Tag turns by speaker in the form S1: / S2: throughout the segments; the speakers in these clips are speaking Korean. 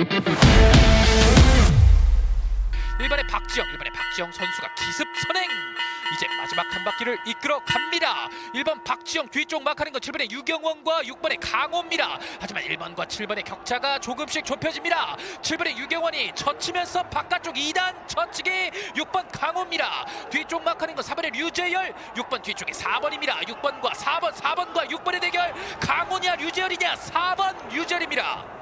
S1: 1번의 박지영, 1번의 박지영 선수가 기습 선행. 이제 마지막 한 바퀴를 이끌어 갑니다. 1번 박지영 뒤쪽 막하는 건 7번의 유경원과 6번의 강호입니다. 하지만 1번과 7번의 격차가 조금씩 좁혀집니다. 7번의 유경원이 젖히면서 바깥쪽 2단 젖히기 6번 강호입니다. 뒤쪽 막하는 건 4번의 류재열, 6번 뒤쪽에 4번입니다. 6번과 4번, 4번과 6번의 대결. 강호냐 류재열이냐 4번 류재열입니다.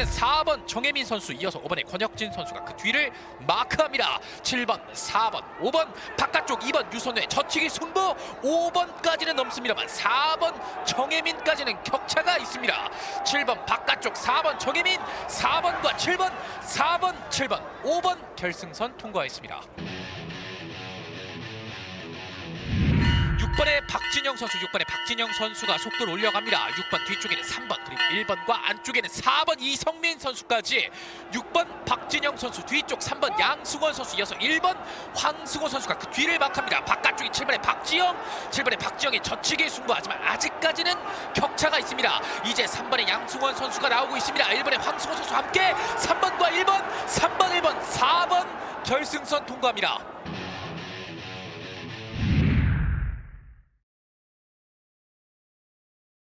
S1: 뒤쪽에는 4번 정혜민 선수 이어서 5번의 권혁진 선수가 그 뒤를 마크합니다. 7번, 4번, 5번 바깥쪽 2번 유선회 저치기 승부 5번까지는 넘습니다만 4번 정혜민까지는 격차가 있습니다. 7번 바깥쪽 4번 정혜민 4번과 7번 4번 7번 5번 결승선 통과했습니다. 6번의 박진영 선수, 6번의 박진영 선수가 속도를 올려갑니다. 6번 뒤쪽에는 3번 그리고 1번과 안쪽에는 4번 이성민 선수까지 6번 박진영 선수 뒤쪽 3번 양승원 선수 이어서 1번 황승호 선수가 그 뒤를 막합니다. 바깥쪽이 7번의 박지영, 7번의 박지영의 젖히기 승부하지만 아직까지는 격차가 있습니다. 이제 3번의 양승원 선수가 나오고 있습니다. 1번의 황승호 선수 함께 3번과 1번, 3번, 1번, 4번 결승선 통과합니다.